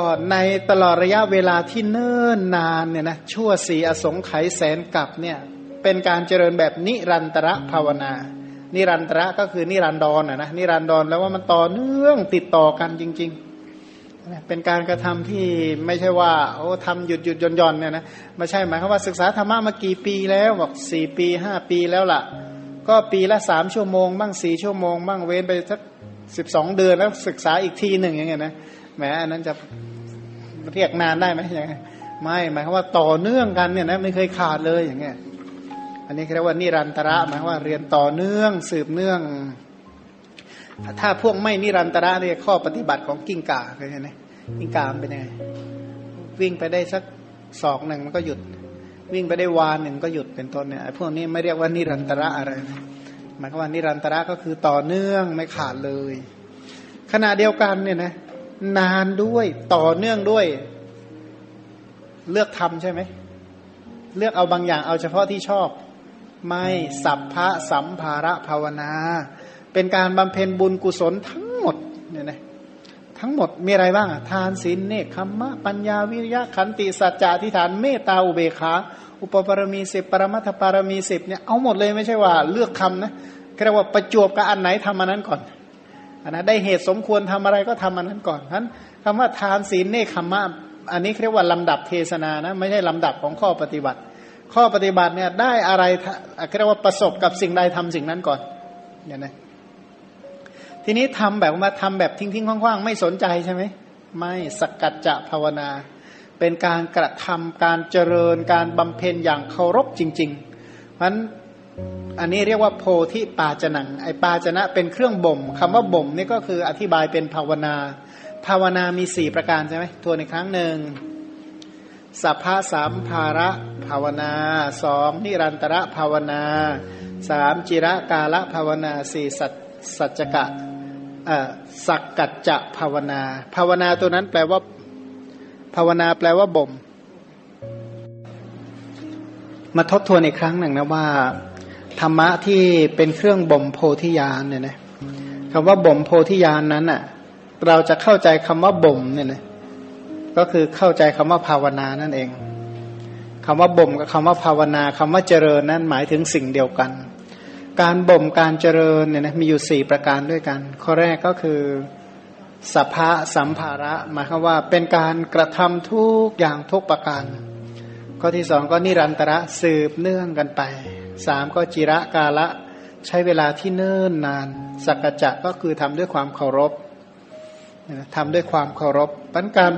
็ในตลอดระยะเวลาที่เนิ่นนานเนี่ยนะชั่วสีอสงไขยแสนกับเนี่ยเป็นการเจริญแบบนิรันตระภาวนา นิรันตระก็คือนิรันดรนนะนิรันดรแล้วว่ามันต่อเนื่องติดต่อกันจริงๆเป็นการกระทำที่ไม่ใช่ว่าโอ้ทำหยุดหยุดย่อนย่อนเนี่ยนะไม่ใช่หมายความว่าศึกษาธรรมะมากี่ปีแล้วบอกสี่ปีห้าปีแล้วล่ะ ก็ปีละสามชั่วโมง บ้างสี่ชั่วโมง บ้างเว้นไปสักสิบสองเดือนแล้วศึกษาอีกทีหนึ่งอย่างเงี้ยนะ แหมอันนั้นจะเรียกนานได้ไหมยังไงไม่หมายความว่าต่อเนื่องกันเนี่ยนะไม่เคยขาดเลยอย่างเงี้ยอันนี้เรียกว่านิรันตระหมายว่าเรียนต่อเนื่องสืบเนื่อง ถ้าพวกไม่นิรันตระเรียข้อปฏิบัติของกิ้งก่าเคยเห็นไหมกิ้งก่าเป็นยังไงวิ่งไปได้สักศอกหนึ่งมันก็หยุด วิ่งไปได้วานหนึ่งก็หยุดเป็นต้นเนี่ยพวกนี้ไม่เรียกว่านิรันตระอะไรหมายความว่านิรันตระก็คือต่อเนื่องไม่ขาดเลย ขณะเดียวกันเนี่ยนะ นานด้วยต่อเนื่องด้วย เลือกทำใช่ไหม เลือกเอาบางอย่างเอาเฉพาะที่ชอบ ไม่สัพพะสัมภาระภาวนา เป็นการบำเพ็ญบุญกุศลทั้งหมดเนี่ยนะทั้งหมดมีอะไรบ้างทานศีลเนคขมมะ ปัญญาวิริยะขันติสัจจะทิฏฐานเมตตาอุเบกขา อุปปารมีสิบปรมัตถปารมีสิบเนี่ยเอาหมดเลยไม่ใช่ว่าเลือกคำนะเรียกว่าประจวบกับอันไหนทำอันนั้นก่อน นนะได้เหตุสมควรทำอะไรก็ทำอันนั้นก่อนนั้นคำว่าทานศีลเนคขมะอันนี้เรียกว่าลำดับเทศนานะไม่ใช่ลำดับของข้อปฏิบัติ ข้อปฏิบัติเนี่ยได้อะไรเรียกว่าประสบกับสิ่งใดทำสิ่งนั้นก่อนเนี่ยนะทีนี้ทำแบบว่าทำแบบทิ้งๆคว่างๆ ไม่สนใจใช่ไหมไม่สกกัจจะภาวนา เป็นการกระทำการเจริญการบำเพ็ญอย่างเคารพจริงๆเพราะฉะนั้น อันนี้เรียกว่าโพธิปาจนัง ไอปาจนะเป็นเครื่องบ่มคำว่าบ่มนี่ก็คืออธิบายเป็นภาวนา ภาวนามีสี่ประการใช่ไหมทวนอีกครั้งหนึ่งสัพพะสามภาระภาวนาสองนิรันตระภาวนาสามจิระกาละภาวนาสี่สัจสัจกะสักกัจจะภาวนา ภาวนาตัวนั้นแปลว่า ภาวนาแปลว่าบ่ม มาทบทวนอีกครั้งหนึ่งนะว่า ธรรมะที่เป็นเครื่องบ่มโพธิญาณเนี่ยนะคำว่าบ่มโพธิญาณนั้นอะ เราจะเข้าใจคำว่าบ่มเนี่ยนะก็คือเข้าใจคำว่าภาวนานั่นเองคำว่าบ่มกับคำว่าภาวนาคำว่าเจริญนั้นหมายถึงสิ่งเดียวกัน การบ่มการเจริญเนี่ยนะมีอยู่สี่ประการด้วยกัน ข้อแรกก็คือสัพพะสัมภาระหมายความว่าเป็นการกระทำทุกอย่างทุกประการข้อที่สองก็นิรันตระสืบเนื่องกันไป สามก็จิระกาละใช้เวลาที่เนิ่นนาน สักกะจะก็คือทำด้วยความเคารพทำด้วยความเคารพปัญการ